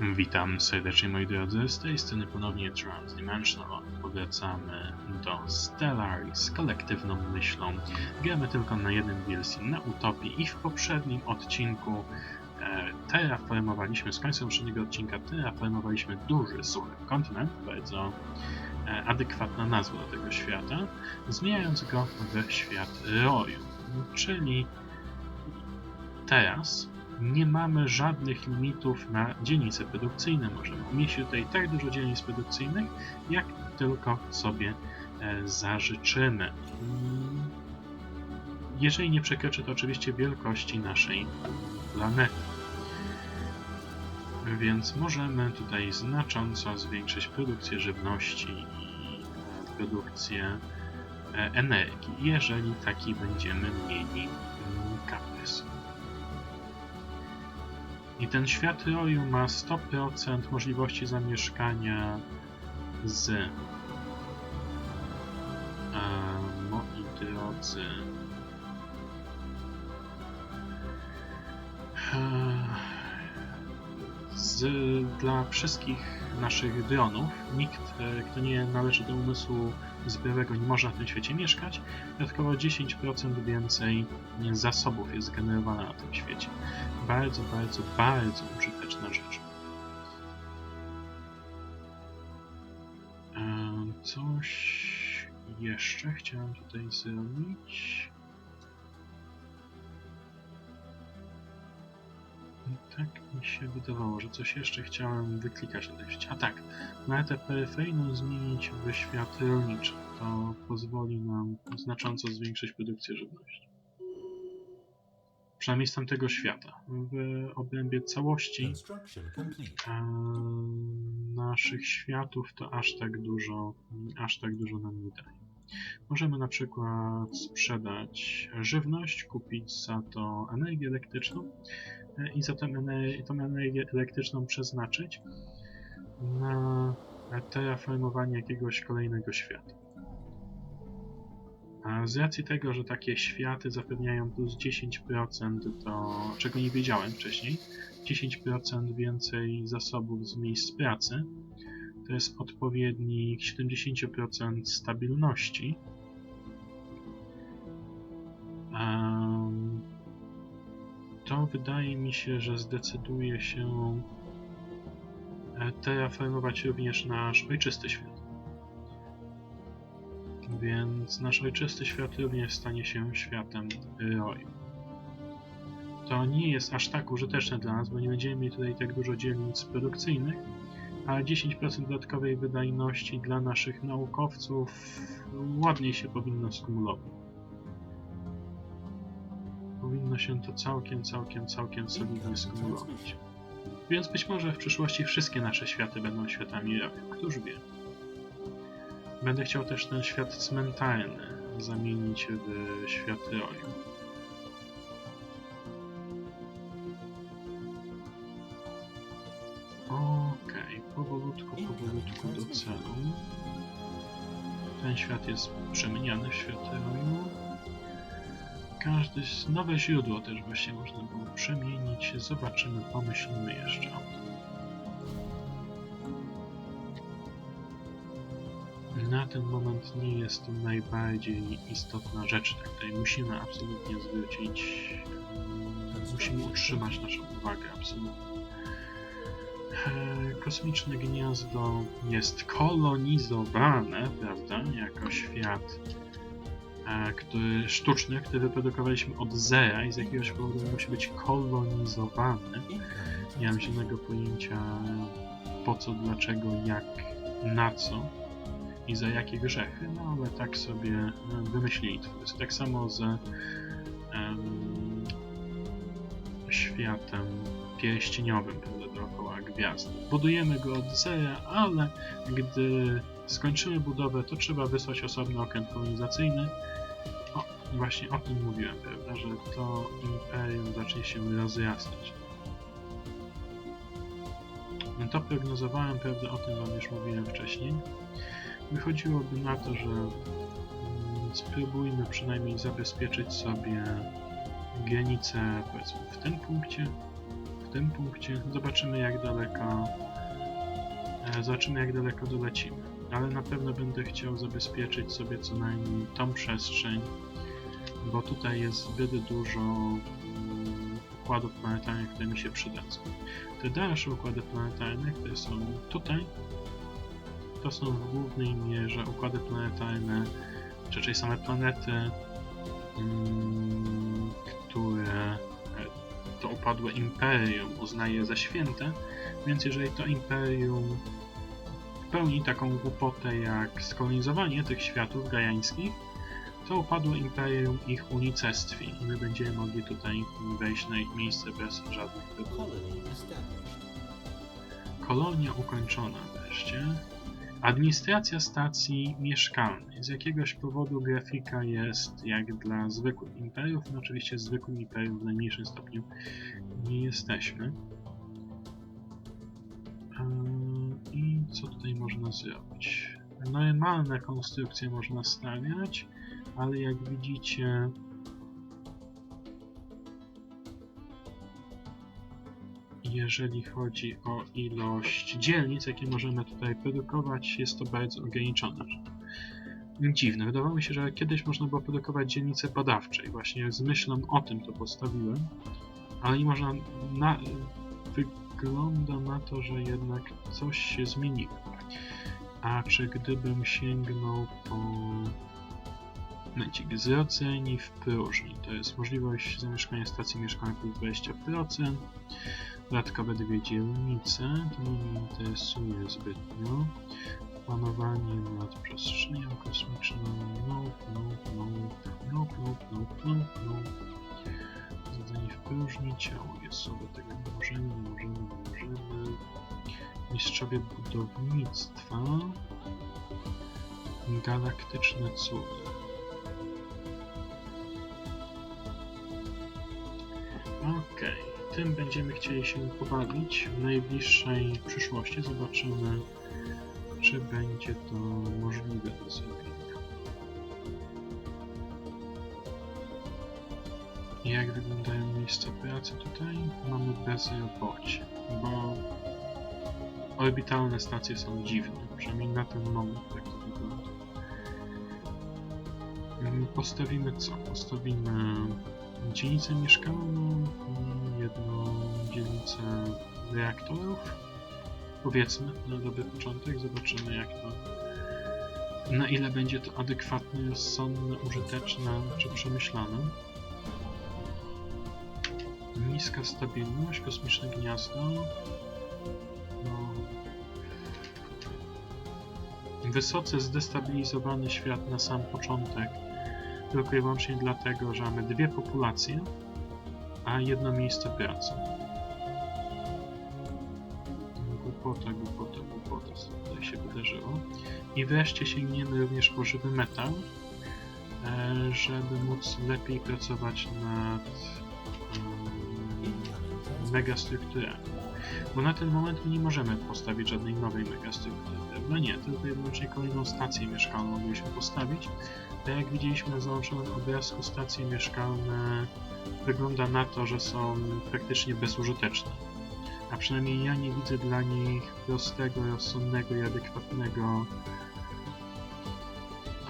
Witam serdecznie moi drodzy, z tej strony ponownie Transdimensional. Powracamy do Stellaris kolektywną myślą. Gramy tylko na jednym DLC, na Utopii i w poprzednim odcinku e, terraformowaliśmy, z końca poprzedniego odcinka terraformowaliśmy duży, suchy kontynent, bardzo e, adekwatna nazwa tego świata, zmieniając go w świat roju, czyli teraz nie mamy żadnych limitów na dzielnice produkcyjne. Możemy mieć tutaj tak dużo dzielnic produkcyjnych, jak tylko sobie e, zażyczymy. Mm, Jeżeli nie przekroczy to oczywiście wielkości naszej planety. Więc możemy tutaj znacząco zwiększyć produkcję żywności i produkcję e, energii, jeżeli taki będziemy mieli kaprys. I ten świat roju ma 100% możliwości zamieszkania z e, moi drodzy e, z, dla wszystkich naszych dronów nikt, e, kto nie należy do umysłu zbiorowego nie może na tym świecie mieszkać. Dodatkowo 10% więcej zasobów jest generowane na tym świecie. Bardzo, bardzo, bardzo użyteczna rzecz. Em, Coś jeszcze chciałem tutaj zrobić. Tak mi się wydawało, że coś jeszcze chciałem wyklikać świecie. A tak, planetę peryferyjną zmienić w świat rolniczy. To pozwoli nam znacząco zwiększyć produkcję żywności. Przynajmniej z tamtego świata. W obrębie całości e, naszych światów to aż tak dużo, aż tak dużo nam nie daje. Możemy na przykład sprzedać żywność, kupić za to energię elektryczną i za tę energię elektryczną przeznaczyć na terraformowanie jakiegoś kolejnego świata. A z racji tego, że takie światy zapewniają plus 10% do czego nie wiedziałem wcześniej, 10% więcej zasobów z miejsc pracy, to jest odpowiednik 70% stabilności. Em, To wydaje mi się, że zdecyduje się e, terraformować również nasz ojczysty świat. Więc nasz ojczysty świat również stanie się światem roju. To nie jest aż tak użyteczne dla nas, bo nie będziemy mieli tutaj tak dużo dzielnic produkcyjnych, ale 10% dodatkowej wydajności dla naszych naukowców ładniej się powinno skumulować. Powinno się to całkiem, całkiem, całkiem solidnie skumulować. Więc być może w przyszłości wszystkie nasze światy będą światami roju. Któż wie? Będę chciał też ten świat cmentarny zamienić w świat roju. Okej, powolutku, powolutku do celu. Ten świat jest przemieniany w świat roju. Każdy z nowe źródło też właśnie można było przemienić. Zobaczymy, pomyślimy jeszcze o tym. Na ten moment nie jest to najbardziej istotna rzecz. Tak, tutaj musimy absolutnie zwrócić, musimy utrzymać naszą uwagę absolutnie. E, Kosmiczne gniazdo jest kolonizowane, prawda, jako świat który, sztuczny, który wyprodukowaliśmy od zera i z jakiegoś powodu musi być kolonizowany. Nie mam żadnego pojęcia po co, dlaczego, jak, na co i za jakie grzechy, no ale tak sobie e, wymyślili twórcy. Tak samo z em, światem pierścieniowym, prawda, dookoła gwiazdy. Budujemy go od zera, ale gdy skończymy budowę, to trzeba wysłać osobny okręt kolonizacyjny. Właśnie o tym mówiłem, prawda, że to imperium zacznie się rozrastać. No To prognozowałem, prawda, o tym wam już mówiłem wcześniej. Wychodziłoby na to, że mm, spróbujmy przynajmniej zabezpieczyć sobie granicę, powiedzmy, w tym punkcie, w tym punkcie. Zobaczymy jak daleko e, zobaczymy jak daleko dolecimy. Ale na pewno będę chciał zabezpieczyć sobie co najmniej tą przestrzeń, bo tutaj jest zbyt dużo mm, układów planetarnych, które mi się przydadzą. Te dalsze układy planetarne, które są tutaj, to są w głównej mierze układy planetarne, raczej same planety, mm, które e, to upadłe imperium uznaje za święte, więc jeżeli to imperium pełni taką głupotę jak skolonizowanie tych światów gajańskich, to upadłe imperium ich unicestwi i my będziemy mogli tutaj wejść na ich miejsce bez żadnych wyborów. Kolonia ukończona wreszcie. Administracja stacji mieszkalnej. Z jakiegoś powodu grafika jest jak dla zwykłych imperiów. No oczywiście zwykłym imperium w najmniejszym stopniu nie jesteśmy. Eee, I co tutaj można zrobić? Normalne konstrukcje można stawiać, ale jak widzicie jeżeli chodzi o ilość dzielnic, jakie możemy tutaj produkować, jest to bardzo ograniczone. Dziwne. Wydawało mi się, że kiedyś można było produkować dzielnice badawcze i właśnie z myślą o tym to postawiłem, ale nie można na... wygląda na to, że jednak coś się zmieniło. A czy gdybym sięgnął po momencik zrodzeni w próżni, to jest możliwość zamieszkania stacji mieszkalnej plus 20%, Dodatkowe dwie dzielnice, to mnie nie interesuje zbytnio. Planowanie nad przestrzenią kosmiczną, nope, nope, nope, nope, nope, nope, nope, nope. Zadanie w próżni, ciało jest sobie, tego nie możemy, nie możemy, nie możemy. Mistrzowie budownictwa. Galaktyczne cudy. Tym będziemy chcieli się pobawić w najbliższej przyszłości. Zobaczymy, czy będzie to możliwe do zrobienia. Jak wyglądają miejsca pracy tutaj? Mamy bezrobocie, bo orbitalne stacje są dziwne, przynajmniej na ten moment tak to wygląda. Postawimy co? Postawimy dzielnicę mieszkalną i jedną dzielnicę reaktorów. Powiedzmy, na dobry początek, zobaczymy jak to na ile będzie to adekwatne, rozsądne, użyteczne czy przemyślane. Niska stabilność, kosmiczne gniazdo. No. Wysoce zdestabilizowany świat na sam początek tylko i wyłącznie dlatego, że mamy dwie populacje, a jedno miejsce pracy. Głupota, głupota, głupota, co tutaj się wydarzyło. I wreszcie sięgniemy również po żywy metal, e, żeby móc lepiej pracować nad um, megastrukturami. Bo na ten moment nie możemy postawić żadnej nowej megastruktury, prawda? Nie, tylko wyłącznie kolejną stację mieszkalną mogliśmy postawić, tak jak widzieliśmy na załączonym obrazku, stacje mieszkalne wygląda na to, że są praktycznie bezużyteczne. A przynajmniej ja nie widzę dla nich prostego, rozsądnego i adekwatnego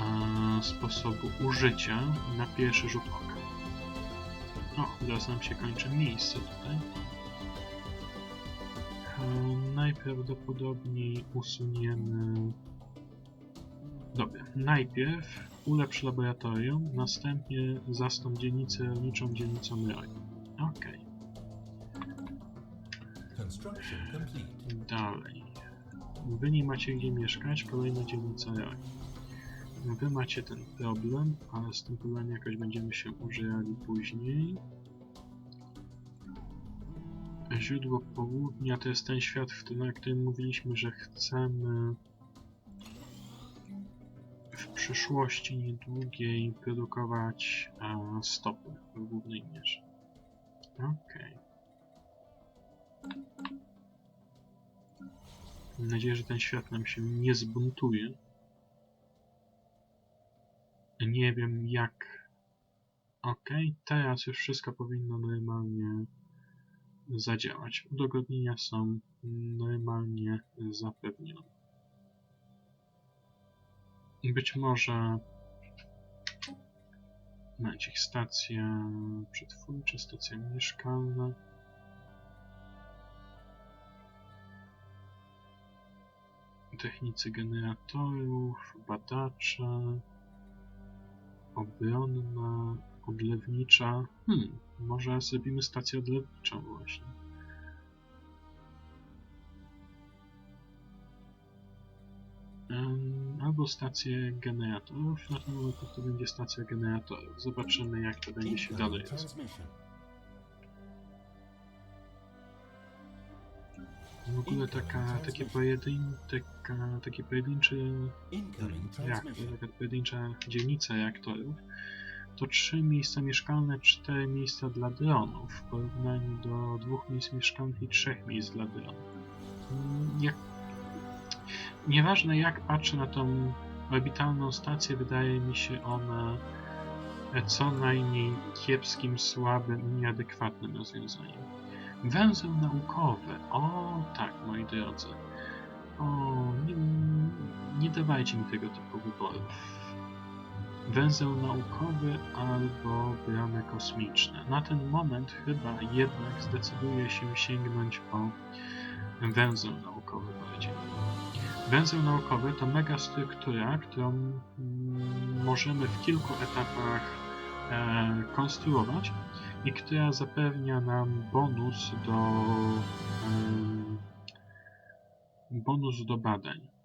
e, sposobu użycia na pierwszy rzut oka. O, teraz nam się kończy miejsce tutaj. E, najprawdopodobniej usuniemy... Dobra, najpierw ulepsz laboratorium, następnie zastąp dzielnicę rolniczą dzielnicą roju. Okej. Dalej. Wy nie macie gdzie mieszkać, kolejna dzielnica roju. Wy macie ten problem, ale z tym problemem jakoś będziemy się używali później. Źródło południa to jest ten świat, w którym, na którym mówiliśmy, że chcemy w przyszłości niedługiej produkować e, stopy w głównej mierze. Okej. Mam nadzieję, że ten świat nam się nie zbuntuje. Nie wiem jak... Okej, teraz już wszystko powinno normalnie zadziałać. Udogodnienia są normalnie zapewnione. Być może Momencik, stacja przetwórcza, stacja mieszkalna. Technicy generatorów, badacze, obronna, odlewnicza. Hmm, może zrobimy stację odlewniczą właśnie. Albo stację generatorów, na ten moment to będzie stacja generatorów. Zobaczymy jak to będzie się dalej. W ogóle taka, takie, pojedyn, taka, takie pojedyncze jak, taka pojedyncza dzielnica reaktorów to trzy miejsca mieszkalne, cztery miejsca dla dronów w porównaniu do dwóch miejsc mieszkalnych i trzech miejsc dla dronów. Jak, nieważne jak patrzę na tą orbitalną stację, wydaje mi się ona co najmniej kiepskim, słabym i nieadekwatnym rozwiązaniem. Węzeł naukowy. O tak, moi drodzy. O, nie, nie dawajcie mi tego typu wyborów. Węzeł naukowy albo bramy kosmiczne. Na ten moment chyba jednak zdecyduję się sięgnąć po węzeł naukowy bardziej. Węzeł naukowy to megastruktura, którą mm, możemy w kilku etapach e, konstruować i która zapewnia nam bonus do em, bonus do badań.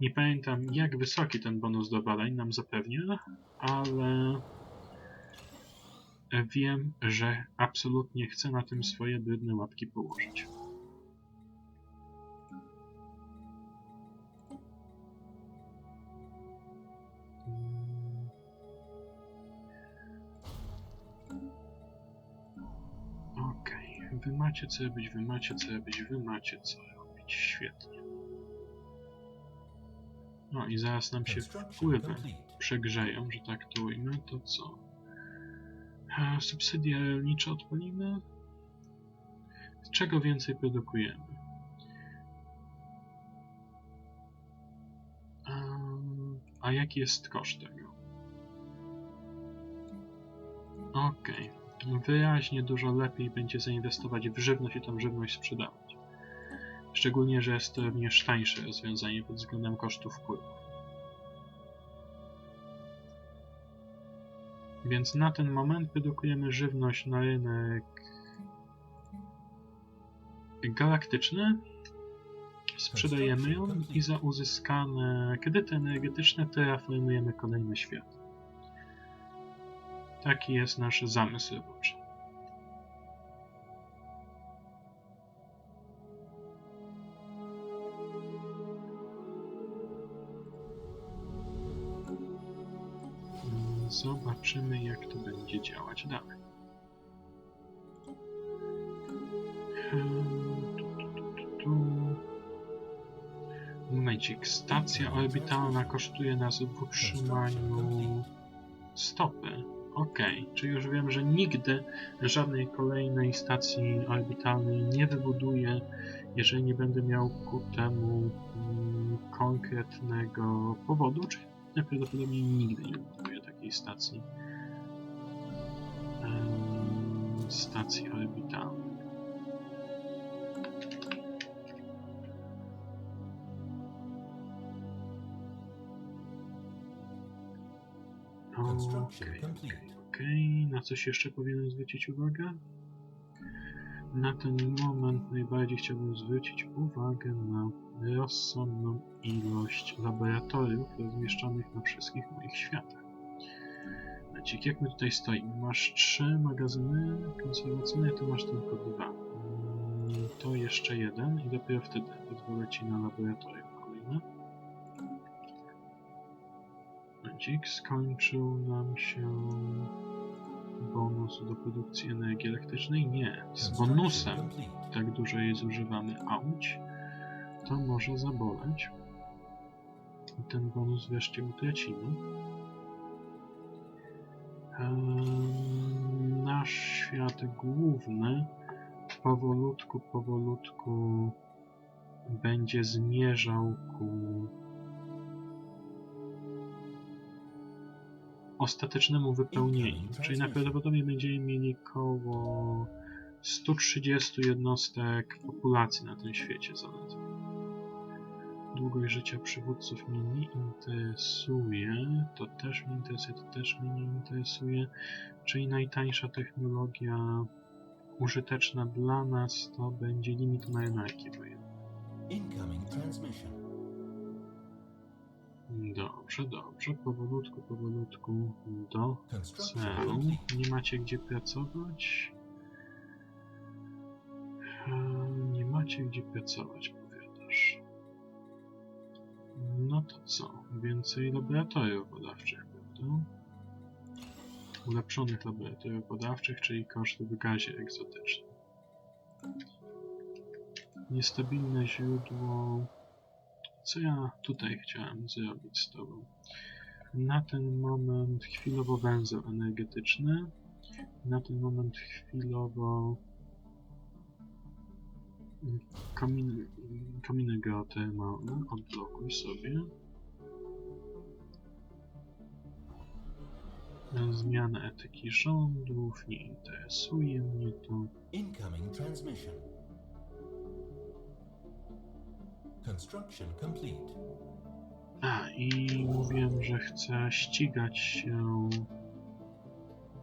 Nie pamiętam jak wysoki ten bonus do badań nam zapewnia, ale wiem, że absolutnie chcę na tym swoje brudne łapki położyć. Okej, wy macie co robić, wy macie co robić, wy macie co robić. Świetnie. No i zaraz nam się wpływy przegrzeją, że tak to ujmę, to co? A, subsydia rolnicze odpalimy? Z czego więcej produkujemy? A, jaki jest koszt tego? Okej. Wyraźnie dużo lepiej będzie zainwestować w żywność i tą żywność sprzedawać. Szczególnie, że jest to również tańsze rozwiązanie pod względem kosztów wpływów. Więc na ten moment produkujemy żywność na rynek galaktyczny, sprzedajemy ją i za uzyskane kredyty energetyczne terraformujemy kolejne światy. Taki jest nasz zamysł roboczy. Zobaczymy, jak to będzie działać dalej. Momencik, stacja orbitalna kosztuje nas w utrzymaniu stopy. Okej, czy już wiem, że nigdy żadnej kolejnej stacji orbitalnej nie wybuduję, jeżeli nie będę miał ku temu mm, konkretnego powodu, czyli najprawdopodobniej nigdy nie wybuduję takiej stacji stacji orbitalnej. Complete. Okej, na coś jeszcze powinienem zwrócić uwagę? Na ten moment najbardziej chciałbym zwrócić uwagę na rozsądną ilość laboratoriów rozmieszczonych na wszystkich moich światach. Macik, jak my tutaj stoimy? Masz trzy magazyny konserwacyjne, ty masz tylko dwa. Mm, To jeszcze jeden i dopiero wtedy pozwolę ci na laboratorium kolejne. Momencik, skończył nam się bonus do produkcji energii elektrycznej? Nie, z Construction bonusem complete. tak dużo jej zużywamy, auć, to może zaboleć. I ten bonus wreszcie utracimy. Nasz świat główny powolutku, powolutku będzie zmierzał ku ostatecznemu wypełnieniu. Czyli najprawdopodobniej będziemy mieli koło 130 jednostek populacji na tym świecie zaledwie. Długość życia przywódców mnie nie interesuje, to też mnie interesuje, to też mnie nie interesuje. Czyli najtańsza technologia użyteczna dla nas to będzie limit marynarki wojennej. Incoming transmission. Dobrze, dobrze, powolutku, powolutku do celu. Nie macie gdzie pracować? Eee, Nie macie gdzie pracować. No to co? Więcej laboratoriów badawczych, prawda? Ulepszonych laboratoriów badawczych, czyli koszty w gazie egzotycznym. Niestabilne źródło. Co ja tutaj chciałem zrobić z tobą? Na ten moment chwilowo węzeł energetyczny. Na ten moment chwilowo mm, kominy, kominy geotermalne. Odblokuj sobie. Zmiana etyki rządów. Nie interesuje mnie to. Incoming transmission. Construction complete. A, i mówiłem, że chcę ścigać się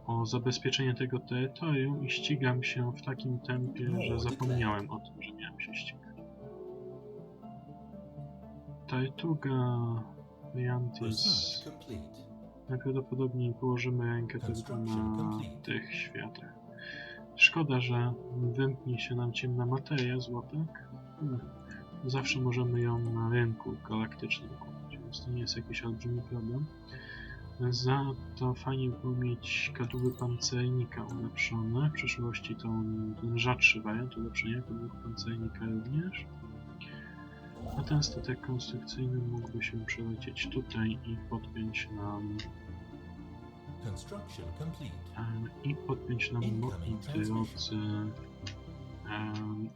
o zabezpieczenie tego terytorium i ścigam się w takim tempie, że zapomniałem o tym, że miałem się ścigać. Tartuga complete. Najprawdopodobniej położymy rękę tylko na tych światach. Szkoda, że wymknie się nam ciemna materia złotek. Hmm. Zawsze możemy ją na rynku galaktycznym kupić, więc to nie jest jakiś olbrzymi problem. Za to fajnie by było mieć kadłuby pancernika ulepszone. W przyszłości to ten rzadszy wariant ulepszenia kadłub pancernika również. A ten statek konstrukcyjny mógłby się przelecieć tutaj i podpiąć nam Construction complete. e, i podpiąć nam moi drodzy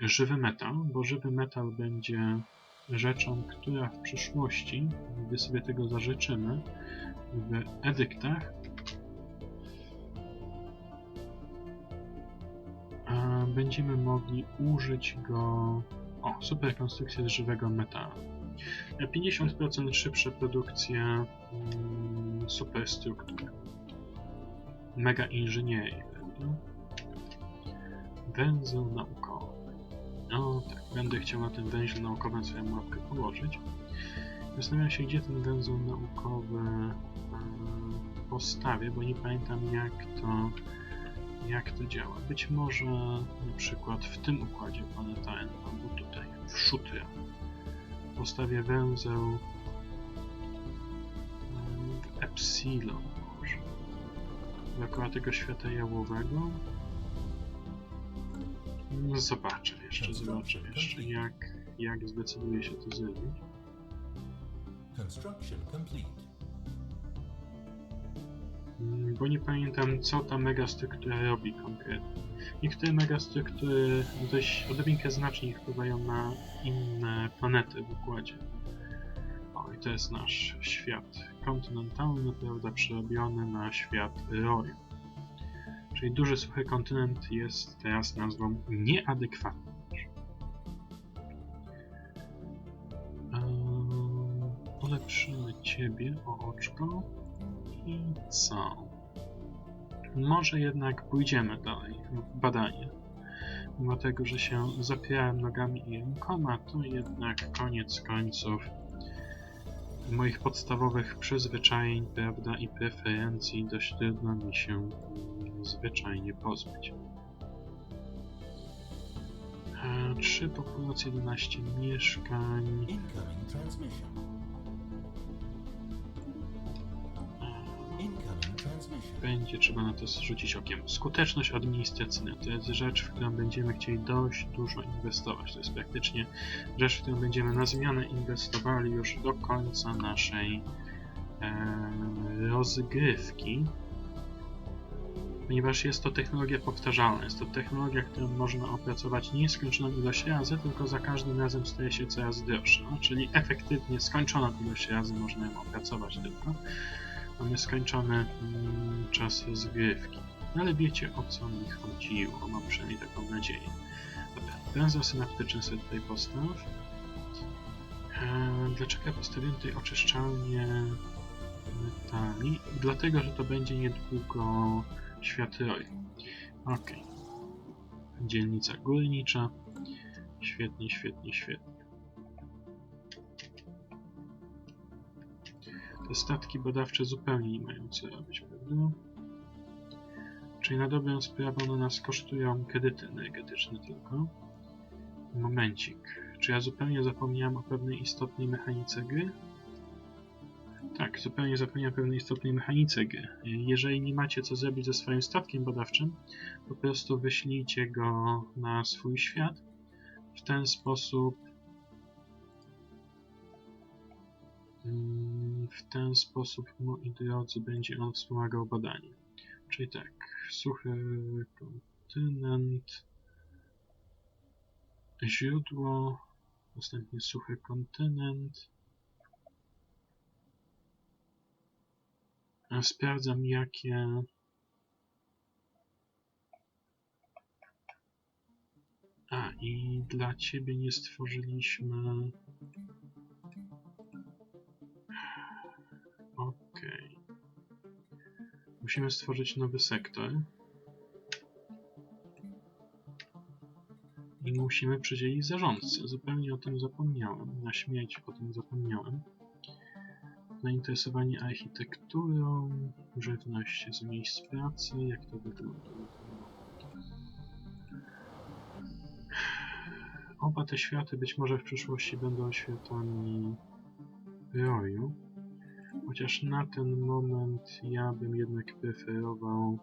e, żywy metal, bo żywy metal będzie rzeczą, która w przyszłości, gdy sobie tego zażyczymy, w edyktach e, będziemy mogli użyć go o, superkonstrukcja z żywego metalu. E, 50% szybsza produkcja mm, superstruktur mega inżynierii, prawda? Węzeł naukowy. No tak, będę chciał na tym węźle naukowym swoją mapkę położyć. Zastanawiam się, gdzie ten węzeł naukowy e, postawię, bo nie pamiętam jak to, jak to działa. Być może na przykład w tym układzie planetarnym, albo tutaj, w Szutra. Postawię węzeł e, w Epsilon może dookoła tego świata jałowego. No zobaczę jeszcze, zobaczę jeszcze jak, jak zdecyduję się to zrobić. Construction complete. Mm, Bo nie pamiętam co ta megastruktura robi konkretnie. Niektóre megastruktury dość odrobinkę znacznie wpływają na inne planety w układzie. O, i to jest nasz świat kontynentalny, prawda, przerobiony na świat roju. Czyli duży suchy kontynent jest teraz nazwą nieadekwatną. Ulepszymy ciebie o oczko i co? Może jednak pójdziemy dalej w badanie. Mimo tego, że się zapierałem nogami i rękoma, to jednak koniec końców moich podstawowych przyzwyczajeń, prawda, i preferencji dość trudno mi się zwyczajnie pozbyć. E, Trzy populacje, 11 mieszkań. Będzie trzeba na to zrzucić okiem. Skuteczność administracyjna to jest rzecz, w którą będziemy chcieli dość dużo inwestować. To jest praktycznie rzecz, w którą będziemy na zmianę inwestowali już do końca naszej e, rozgrywki. ponieważ jest to technologia powtarzalna. Jest to technologia, którą można opracować nieskończoną ilość razy, tylko za każdym razem staje się coraz droższa. Czyli efektywnie skończoną ilość razy można ją opracować tylko. Mamy skończony mm, czas rozgrywki. No, ale wiecie o co mi chodziło, mam przynajmniej taką nadzieję. Dobra, węzeł synaptyczny sobie tutaj postaw. Eee, dlaczego ja postawiłem tutaj oczyszczalnię metali? Dlatego, że to będzie niedługo świat roju. Ok. Dzielnica górnicza. Świetnie, świetnie, świetnie. Te statki badawcze zupełnie nie mają co robić, prawda? Czyli na dobrą sprawę one nas kosztują kredyty energetyczne tylko. Momencik. Czy ja zupełnie zapomniałem o pewnej istotnej mechanice gry? Tak, zupełnie zapomniałem o pewnej istotnej mechanice gry. Jeżeli nie macie co zrobić ze swoim statkiem badawczym, po prostu wyślijcie go na swój świat. W ten sposób w ten sposób, moi drodzy, będzie on wspomagał badanie. Czyli tak, suchy kontynent, źródło, następnie suchy kontynent. Sprawdzam jakie A i dla ciebie nie stworzyliśmy Musimy stworzyć nowy sektor. I musimy przydzielić zarządcę. Zupełnie o tym zapomniałem. Na śmierć o tym zapomniałem. Zainteresowanie architekturą, żywność z miejsc pracy, jak to wygląda. Oba te światy być może w przyszłości będą światami roju. Chociaż na ten moment ja bym jednak preferował.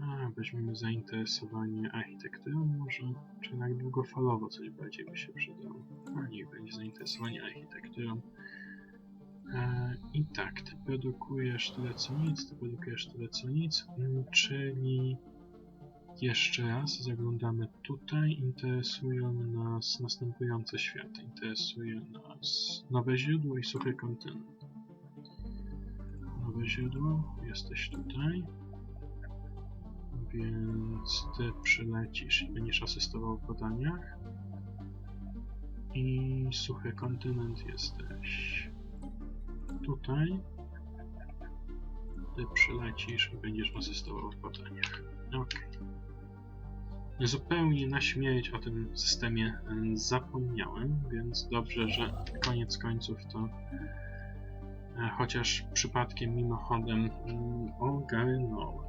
A, weźmiemy zainteresowanie architekturą może, czy jednak długofalowo coś bardziej by się przydało. A niech będzie zainteresowanie architekturą. E, I tak, ty produkujesz tyle co nic, ty produkujesz tyle co nic, mm, czyli jeszcze raz zaglądamy tutaj. Interesują nas następujące światy. Interesuje nas nowe źródło i suchy kontynent. Nowe źródło, jesteś tutaj. Więc ty przylecisz i będziesz asystował w badaniach. I suchy kontynent jesteś tutaj. Ty przylecisz i będziesz asystował w badaniach. Okej. Zupełnie na śmierć o tym systemie zapomniałem, więc dobrze, że koniec końców to e, chociaż przypadkiem mimochodem ogarnąłem.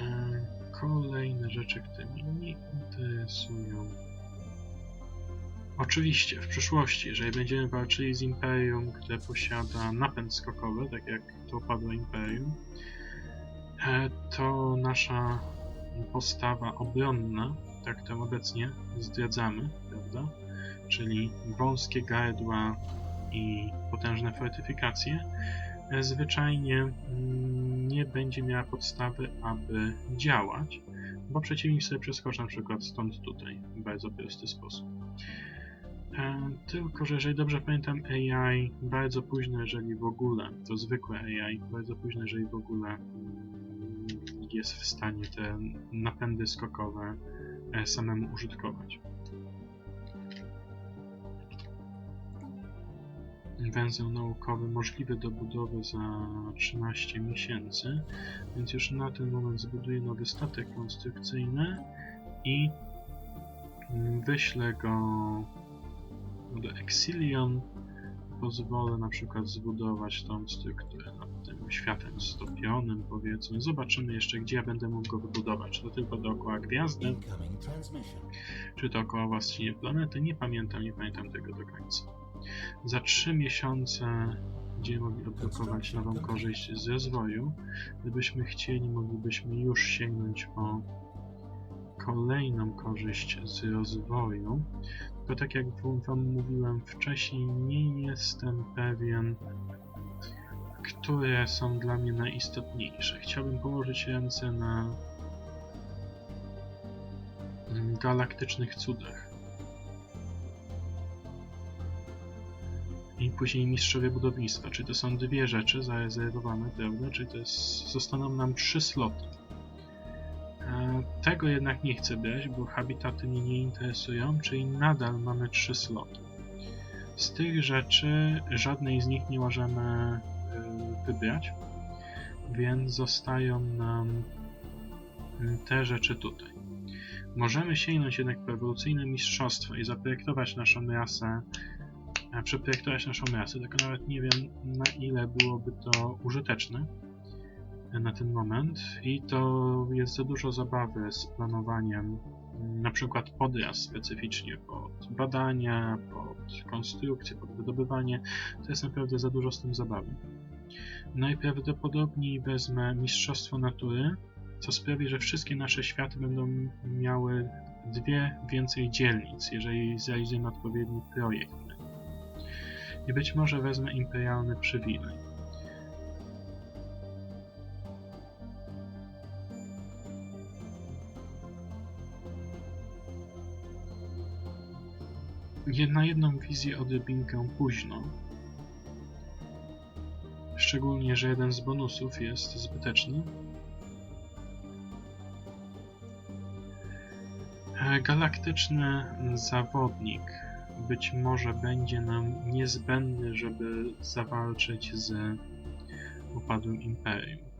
E, Kolejne rzeczy, które mnie nie interesują. Oczywiście, w przyszłości, jeżeli będziemy walczyli z Imperium, które posiada napęd skokowy, tak jak to upadłe Imperium, e, to nasza postawa obronna, tak to obecnie zdradzamy, prawda? Czyli wąskie gardła i potężne fortyfikacje, e, zwyczajnie mm, nie będzie miała podstawy, aby działać, bo przeciwnik sobie przeskoczy na przykład stąd tutaj w bardzo prosty sposób. E, tylko, że jeżeli dobrze pamiętam, AI bardzo późno, jeżeli w ogóle, to zwykłe AI, bardzo późno, jeżeli w ogóle mm, jest w stanie te napędy skokowe e, samemu użytkować. Węzeł naukowy możliwy do budowy za 13 miesięcy, więc już na ten moment zbuduję nowy statek konstrukcyjny i mm, wyślę go do Exilion. Pozwolę na przykład zbudować tą strukturę nad tym światem stopionym, powiedzmy. Zobaczymy jeszcze, gdzie ja będę mógł go wybudować. Czy to tylko dookoła gwiazdy, czy dookoła właściwie planety. Nie pamiętam, nie pamiętam tego do końca. Za 3 miesiące będziemy mogli odblokować nową korzyść z rozwoju. Gdybyśmy chcieli, moglibyśmy już sięgnąć po kolejną korzyść z rozwoju. Tylko tak jak wam mówiłem wcześniej, nie jestem pewien, które są dla mnie najistotniejsze. Chciałbym położyć ręce na mm, galaktycznych cudach. I później mistrzowie budownictwa. Czy to są dwie rzeczy zarezerwowane, prawda? Czy to jest, zostaną nam trzy sloty. Tego jednak nie chcę brać, bo habitaty mnie nie interesują, czyli nadal mamy trzy sloty. Z tych rzeczy żadnej z nich nie możemy e, wybrać, więc zostają nam mm, te rzeczy tutaj. Możemy sięgnąć jednak po ewolucyjne mistrzostwo i zaprojektować naszą rasę, przeprojektować naszą rasę, tylko nawet nie wiem na ile byłoby to użyteczne na ten moment i to jest za dużo zabawy z planowaniem mm, na przykład podraz specyficznie pod badania, pod konstrukcję, pod wydobywanie. To jest naprawdę za dużo z tym zabawy. Najprawdopodobniej wezmę Mistrzostwo Natury, co sprawi, że wszystkie nasze światy będą miały dwie więcej dzielnic, jeżeli zrealizujemy odpowiedni projekt. I być może wezmę Imperialny Przywilej. Na jedną wizję odrobinkę późno. Szczególnie, że jeden z bonusów jest zbyteczny. E, Galaktyczny zawodnik być może będzie nam niezbędny, żeby zawalczyć z upadłym imperium.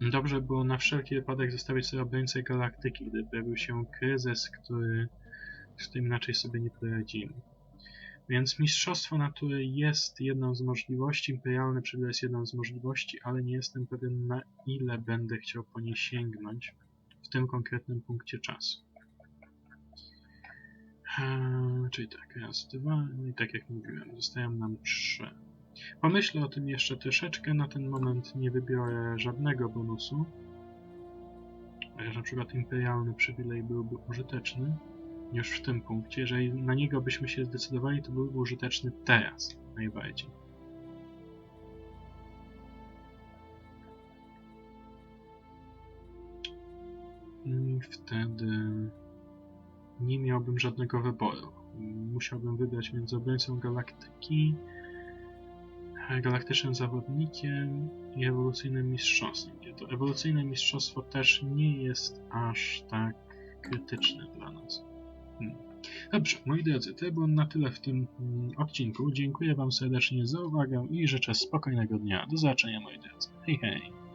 Dobrze było na wszelki wypadek zostawić sobie obrońcę galaktyki, gdy pojawił się kryzys, który, z którym inaczej sobie nie poradzimy. Więc Mistrzostwo Natury jest jedną z możliwości, Imperialny Przywilej jest jedną z możliwości, ale nie jestem pewien na ile będę chciał po nie sięgnąć w tym konkretnym punkcie czasu. Eee, czyli tak, raz, dwa, no i tak jak mówiłem, zostają nam trzy. Pomyślę o tym jeszcze troszeczkę, na ten moment nie wybiorę żadnego bonusu. Chociaż na przykład imperialny przywilej byłby użyteczny już w tym punkcie. Jeżeli na niego byśmy się zdecydowali, to byłby użyteczny teraz najbardziej. I wtedy nie miałbym żadnego wyboru. Musiałbym wybrać między obrońcą galaktyki, galaktycznym zawodnikiem i ewolucyjnym mistrzostwem. To ewolucyjne mistrzostwo też nie jest aż tak krytyczne dla nas. Hmm. Dobrze, moi drodzy, to było na tyle w tym mm, odcinku. Dziękuję Wam serdecznie za uwagę i życzę spokojnego dnia. Do zobaczenia, moi drodzy. Hej, hej.